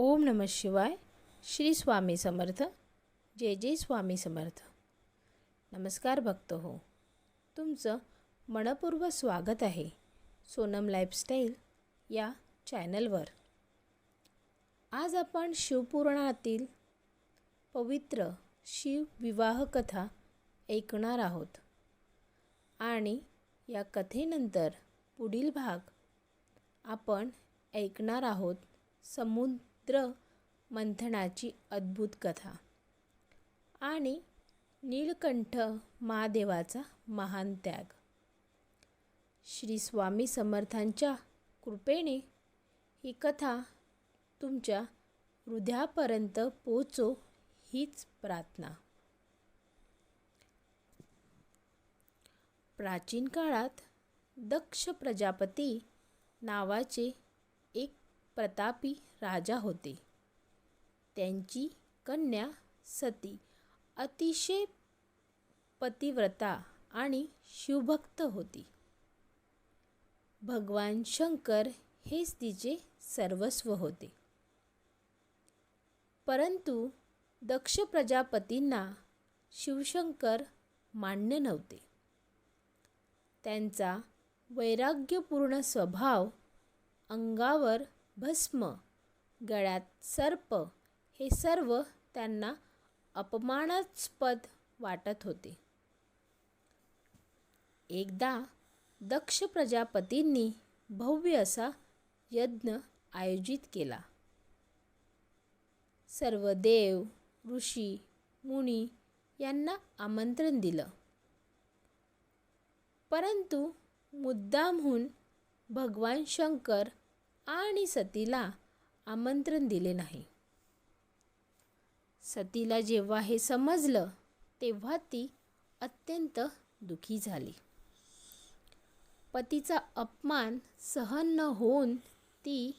ओम नम शिवाय श्री स्वामी समर्थ जय जय स्वामी समर्थ. नमस्कार भक्त हो तुमचं मनपूर्व स्वागत आहे सोनम लाईफस्टाईल या चॅनलवर. आज आपण शिवपुराणातील पवित्र शिव विवाह कथा ऐकणार आहोत आणि या कथेनंतर पुढील भाग आपण ऐकणार आहोत समुद्र मंथनाची अद्भुत कथा. आणि नीलकंठ महादेवाचा महान त्याग. श्री स्वामी समर्थांच्या कृपेने ही कथा तुमच्या हृदयापर्यंत पोचो हीच प्रार्थना. प्राचीन काळात दक्ष प्रजापती नावाचे प्रतापी राजा होते. त्यांची कन्या सती अतिशय पतिव्रता आणि शिवभक्त होती. भगवान शंकर हेच तिचे सर्वस्व होते. परंतु दक्ष प्रजापतींना शिवशंकर मान्य नव्हते. त्यांचा वैराग्यपूर्ण स्वभाव अंगावर भस्म गळ्यात सर्प हे सर्व त्यांना अपमानास्पद वाटत होते. एकदा दक्ष प्रजापतींनी भव्य असा यज्ञ आयोजित केला. सर्व देव ऋषी मुनी यांना आमंत्रण दिलं. परंतु मुद्दामहून भगवान शंकर आणि सतीला आमंत्रण दिले नाही. सतीला जेव्हा हे समजलं तेव्हा ती अत्यंत दुखी झाली. पतीचा अपमान सहन न होऊन ती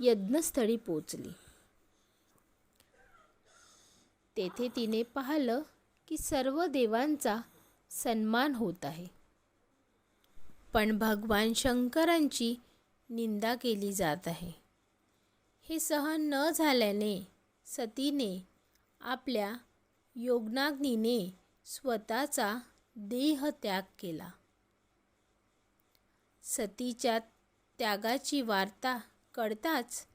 यज्ञस्थळी पोचली. तेथे तिने पाहिलं की सर्व देवांचा सन्मान होत आहे. पण भगवान शंकरांची निंदा केली जात आहे. हे सहन न झाल्याने सतीने आपल्या योगनाग्नीने स्वतःचा देह त्याग केला. सतीच्या त्यागाची वार्ता कळताच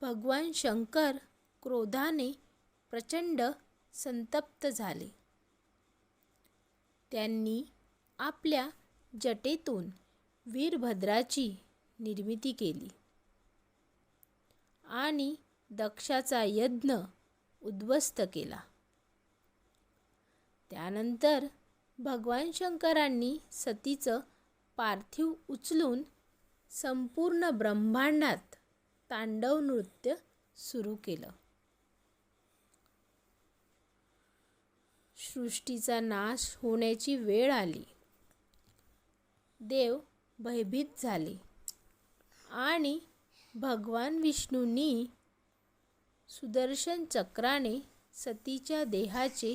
भगवान शंकर क्रोधाने प्रचंड संतप्त झाले. त्यांनी आपल्या जटेतून वीरभद्राची निर्मिती केली. आणि दक्षाचा यज्ञ उद्ध्वस्त केला. त्यानंतर भगवान शंकरांनी सतीचं पार्थिव उचलून संपूर्ण ब्रह्मांडात तांडव नृत्य सुरू केलं. सृष्टीचा नाश होण्याची वेळ आली. देव भयभीत झाले. आणि भगवान विष्णूंनी सुदर्शन चक्राने सतीच्या देहाचे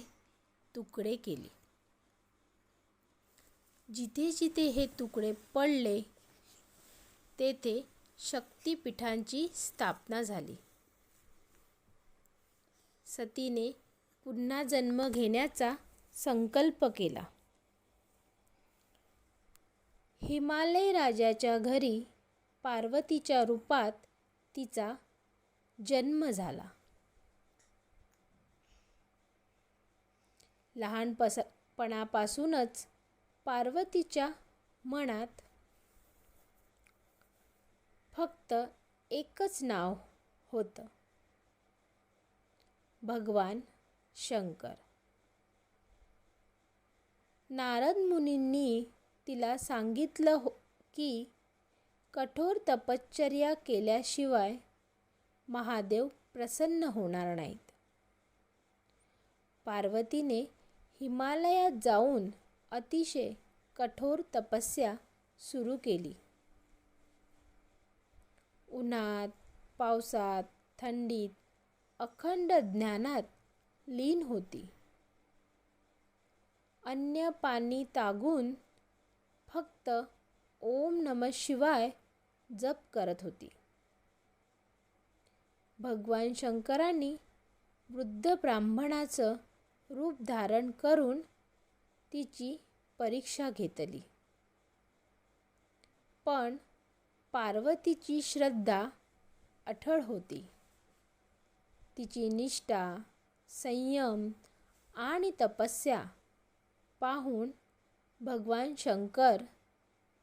तुकडे केले. जिथे जिथे हे तुकडे पडले तेथे शक्तिपीठांची स्थापना झाली. सतीने पुन्हा जन्म घेण्याचा संकल्प केला. हिमालय राजाच्या घरी पार्वतीच्या रूपात तिचा जन्म झाला. लहानपणापासूनच पार्वतीच्या मनात फक्त एकच नाव होतं. भगवान शंकर. नारद मुनींनी तिला सांगितलं हो की कठोर तपश्चर्या केल्याशिवाय महादेव प्रसन्न होणार नाहीत. पार्वतीने हिमालयात जाऊन अतिशय कठोर तपस्या सुरू केली. उन्हात पावसात थंडीत अखंड ज्ञानात लीन होती. अन्य पाणी तागून फक्त ओम नम शिवाय जप करत होती. भगवान शंकरांनी वृद्ध ब्राह्मणाचं रूप धारण करून तिची परीक्षा घेतली. पण पार्वतीची श्रद्धा अठळ होती. तिची निष्ठा संयम आणि तपस्या पाहून भगवान शंकर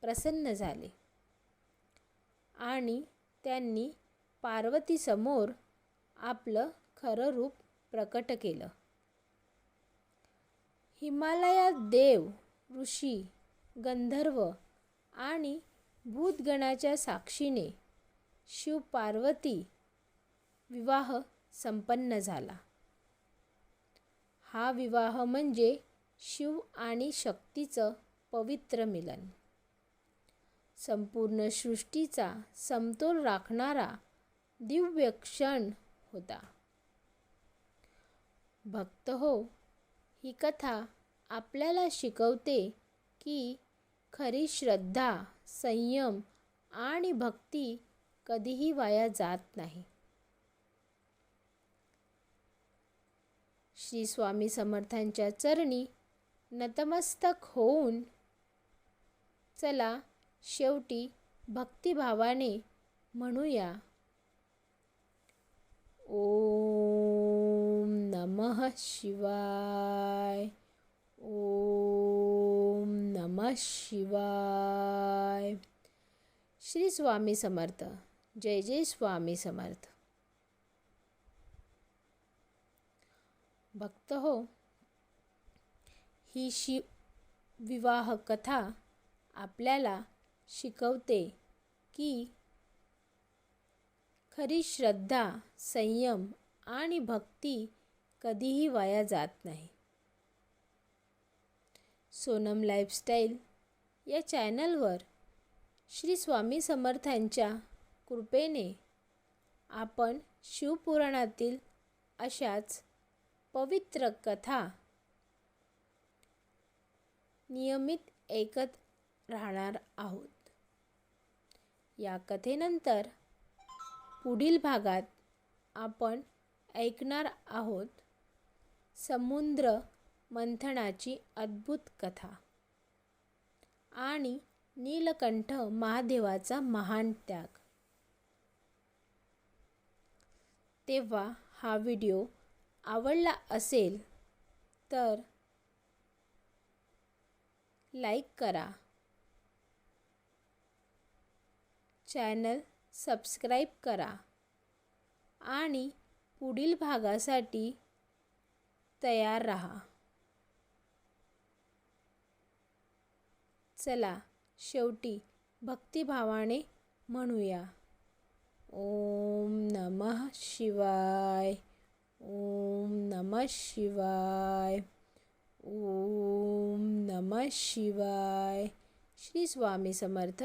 प्रसन्न झाले. आणि त्यांनी पार्वतीसमोर आपलं खरं रूप प्रकट केलं. हिमालयात देव ऋषी गंधर्व आणि भूतगणाच्या साक्षीने शिव पार्वती विवाह संपन्न झाला. हा विवाह म्हणजे शिव आणि शक्तीचं पवित्र मिलन. संपूर्ण सृष्टीचा समतोल राखणारा दिव्य क्षण होता. भक्त हो ही कथा आपल्याला शिकवते की खरी श्रद्धा संयम आणि भक्ती कधीही वाया जात नाही. श्री स्वामी समर्थांच्या चरणी नतमस्तक होऊन चला शेवटी भक्तिभावाने म्हणूया. ओम नमः शिवाय. ओम नमः शिवाय. श्री स्वामी समर्थ. जय जय स्वामी समर्थ. भक्त हो ही शिव विवाह कथा आपल्याला शिकवते की खरी श्रद्धा संयम आणि भक्ती कधीही वाया जात नाही. सोनम लाईफस्टाईल या चॅनलवर श्री स्वामी समर्थांच्या कृपेने आपण शिवपुराणातील अशाच पवित्र कथा नियमित ऐकत राहणार आहोत. या कथेनंतर पुढील भागात आपण ऐकणार आहोत समुद्र मंथनाची अद्भुत कथा आणि नीलकंठ महादेवाचा महान त्याग. तेव्हा हा व्हिडिओ आवडला असेल तर लाईक करा. चॅनल सबस्क्राईब करा आणि पुढील भागासाठी तयार रहा. चला शेवटी भक्तिभावाने म्हणूया. ओम नमः शिवाय. ओम नमः शिवाय. ओम नमः शिवाय. श्री स्वामी समर्थ